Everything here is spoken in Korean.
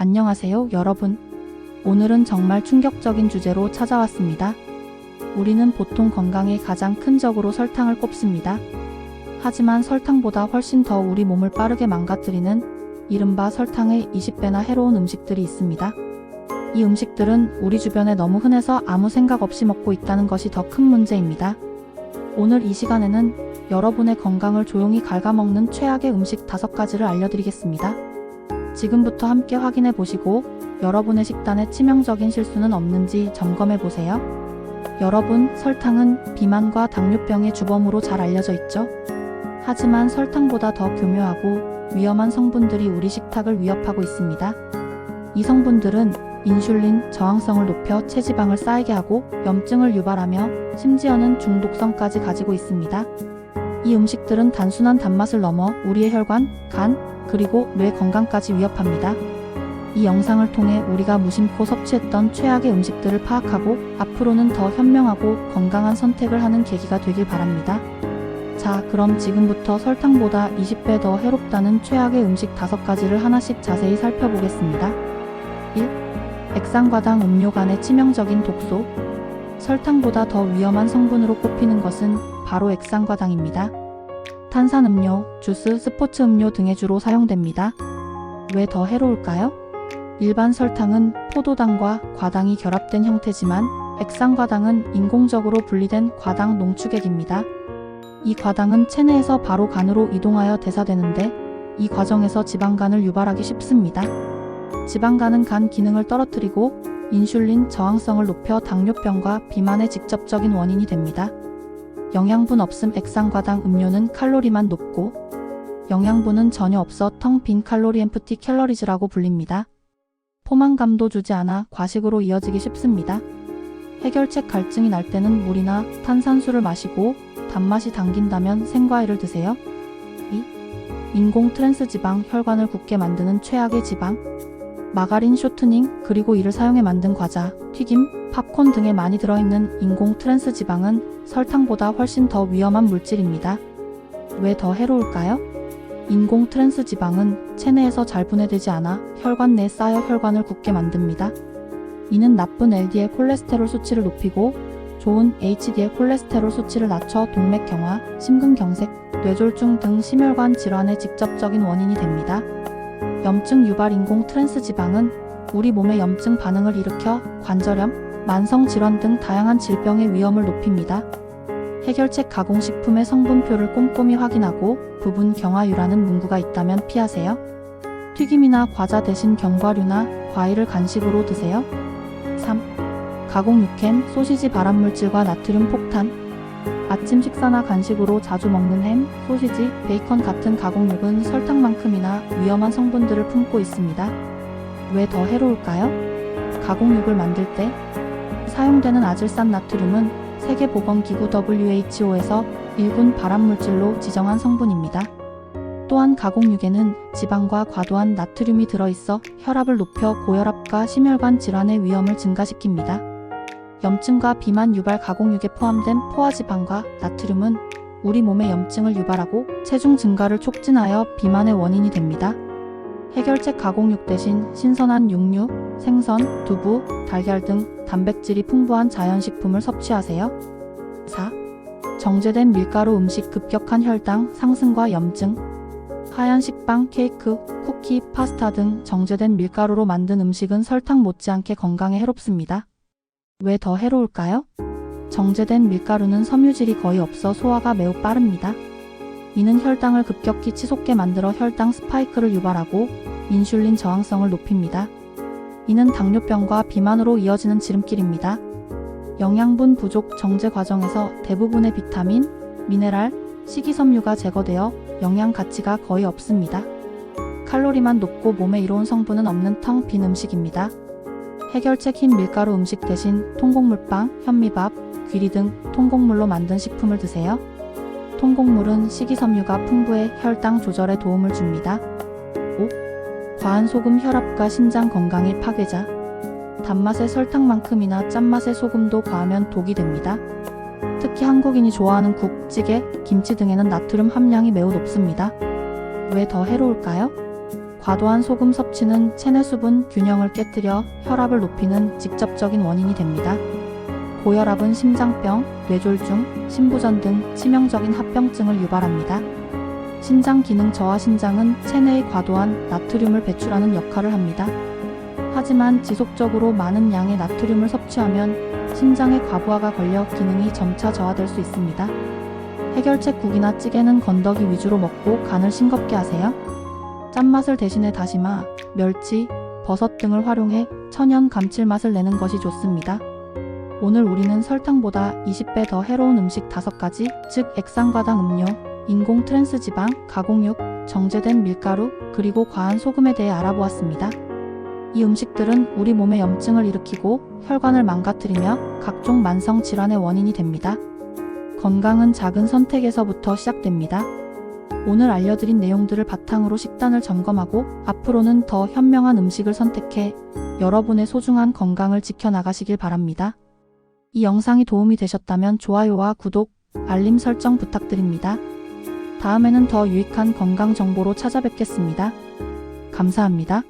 안녕하세요, 여러분. 오늘은 정말 충격적인 주제로 찾아왔습니다. 우리는 보통 건강에 가장 큰 적으로 설탕을 꼽습니다. 하지만 설탕보다 훨씬 더 우리 몸을 빠르게 망가뜨리는 이른바 설탕의 20배나 해로운 음식들이 있습니다. 이 음식들은 우리 주변에 너무 흔해서 아무 생각 없이 먹고 있다는 것이 더 큰 문제입니다. 오늘 이 시간에는 여러분의 건강을 조용히 갉아먹는 최악의 음식 다섯 가지를 알려드리겠습니다. 지금부터 함께 확인해 보시고 여러분의 식단에 치명적인 실수는 없는지 점검해 보세요. 여러분, 설탕은 비만과 당뇨병의 주범으로 잘 알려져 있죠? 하지만 설탕보다 더 교묘하고 위험한 성분들이 우리 식탁을 위협하고 있습니다. 이 성분들은 인슐린 저항성을 높여 체지방을 쌓이게 하고 염증을 유발하며 심지어는 중독성까지 가지고 있습니다. 이 음식들은 단순한 단맛을 넘어 우리의 혈관, 간, 그리고 뇌 건강까지 위협합니다. 이 영상을 통해 우리가 무심코 섭취했던 최악의 음식들을 파악하고 앞으로는 더 현명하고 건강한 선택을 하는 계기가 되길 바랍니다. 자, 그럼 지금부터 설탕보다 20배 더 해롭다는 최악의 음식 5가지를 하나씩 자세히 살펴보겠습니다. 1. 액상과당 음료 간의 치명적인 독소. 설탕보다 더 위험한 성분으로 꼽히는 것은 바로 액상과당입니다. 탄산음료, 주스, 스포츠 음료 등의 주로 사용됩니다. 왜 더 해로울까요? 일반 설탕은 포도당과 과당이 결합된 형태지만 액상과당은 인공적으로 분리된 과당 농축액입니다. 이 과당은 체내에서 바로 간으로 이동하여 대사되는데 이 과정에서 지방간을 유발하기 쉽습니다. 지방간은 간 기능을 떨어뜨리고 인슐린 저항성을 높여 당뇨병과 비만의 직접적인 원인이 됩니다. 영양분 없음 액상과당 음료는 칼로리만 높고 영양분은 전혀 없어 텅 빈 칼로리 엠프티 캘러리즈라고 불립니다. 포만감도 주지 않아 과식으로 이어지기 쉽습니다. 해결책 갈증이 날 때는 물이나 탄산수를 마시고 단맛이 당긴다면 생과일을 드세요. 2. 인공 트랜스 지방 혈관을 굳게 만드는 최악의 지방 마가린 쇼트닝 그리고 이를 사용해 만든 과자, 튀김, 팝콘 등에 많이 들어있는 인공 트랜스 지방은 설탕보다 훨씬 더 위험한 물질입니다. 왜 더 해로울까요? 인공 트랜스 지방은 체내에서 잘 분해되지 않아 혈관 내에 쌓여 혈관을 굳게 만듭니다. 이는 나쁜 LDL 콜레스테롤 수치를 높이고 좋은 HDL 콜레스테롤 수치를 낮춰 동맥경화, 심근경색, 뇌졸중 등 심혈관 질환의 직접적인 원인이 됩니다. 염증 유발 인공 트랜스 지방은 우리 몸의 염증 반응을 일으켜 관절염, 만성 질환 등 다양한 질병의 위험을 높입니다. 해결책 가공식품의 성분표를 꼼꼼히 확인하고 부분 경화유라는 문구가 있다면 피하세요. 튀김이나 과자 대신 견과류나 과일을 간식으로 드세요. 3. 가공 육햄, 소시지 발암물질과 나트륨 폭탄. 아침 식사나 간식으로 자주 먹는 햄, 소시지, 베이컨 같은 가공육은 설탕만큼이나 위험한 성분들을 품고 있습니다. 왜 더 해로울까요? 가공육을 만들 때 사용되는 아질산 나트륨은 세계보건기구 WHO에서 1군 발암물질로 지정한 성분입니다. 또한 가공육에는 지방과 과도한 나트륨이 들어있어 혈압을 높여 고혈압과 심혈관 질환의 위험을 증가시킵니다. 염증과 비만 유발 가공육에 포함된 포화지방과 나트륨은 우리 몸의 염증을 유발하고 체중 증가를 촉진하여 비만의 원인이 됩니다. 해결책 가공육 대신 신선한 육류, 생선, 두부, 달걀 등 단백질이 풍부한 자연식품을 섭취하세요. 4. 정제된 밀가루 음식 급격한 혈당 상승과 염증 하얀 식빵, 케이크, 쿠키, 파스타 등 정제된 밀가루로 만든 음식은 설탕 못지않게 건강에 해롭습니다. 왜 더 해로울까요? 정제된 밀가루는 섬유질이 거의 없어 소화가 매우 빠릅니다. 이는 혈당을 급격히 치솟게 만들어 혈당 스파이크를 유발하고 인슐린 저항성을 높입니다. 이는 당뇨병과 비만으로 이어지는 지름길입니다. 영양분 부족 정제 과정에서 대부분의 비타민, 미네랄, 식이섬유가 제거되어 영양 가치가 거의 없습니다. 칼로리만 높고 몸에 이로운 성분은 없는 텅 빈 음식입니다. 해결책 흰 밀가루 음식 대신 통곡물빵, 현미밥, 귀리 등 통곡물로 만든 식품을 드세요. 통곡물은 식이섬유가 풍부해 혈당 조절에 도움을 줍니다. 5. 과한 소금 혈압과 신장 건강의 파괴자. 단맛의 설탕만큼이나 짠맛의 소금도 과하면 독이 됩니다. 특히 한국인이 좋아하는 국, 찌개, 김치 등에는 나트륨 함량이 매우 높습니다. 왜 더 해로울까요? 과도한 소금 섭취는 체내 수분 균형을 깨뜨려 혈압을 높이는 직접적인 원인이 됩니다. 고혈압은 심장병, 뇌졸중, 신부전 등 치명적인 합병증을 유발합니다. 신장 기능 저하 신장은 체내에 과도한 나트륨을 배출하는 역할을 합니다. 하지만 지속적으로 많은 양의 나트륨을 섭취하면 심장의 과부하가 걸려 기능이 점차 저하될 수 있습니다. 해결책 국이나 찌개는 건더기 위주로 먹고 간을 싱겁게 하세요. 짠맛을 대신해 다시마, 멸치, 버섯 등을 활용해 천연 감칠맛을 내는 것이 좋습니다. 오늘 우리는 설탕보다 20배 더 해로운 음식 5가지, 즉 액상과당 음료, 인공 트랜스지방, 가공육, 정제된 밀가루, 그리고 과한 소금에 대해 알아보았습니다. 이 음식들은 우리 몸에 염증을 일으키고 혈관을 망가뜨리며 각종 만성 질환의 원인이 됩니다. 건강은 작은 선택에서부터 시작됩니다. 오늘 알려드린 내용들을 바탕으로 식단을 점검하고 앞으로는 더 현명한 음식을 선택해 여러분의 소중한 건강을 지켜나가시길 바랍니다. 이 영상이 도움이 되셨다면 좋아요와 구독, 알림 설정 부탁드립니다. 다음에는 더 유익한 건강 정보로 찾아뵙겠습니다. 감사합니다.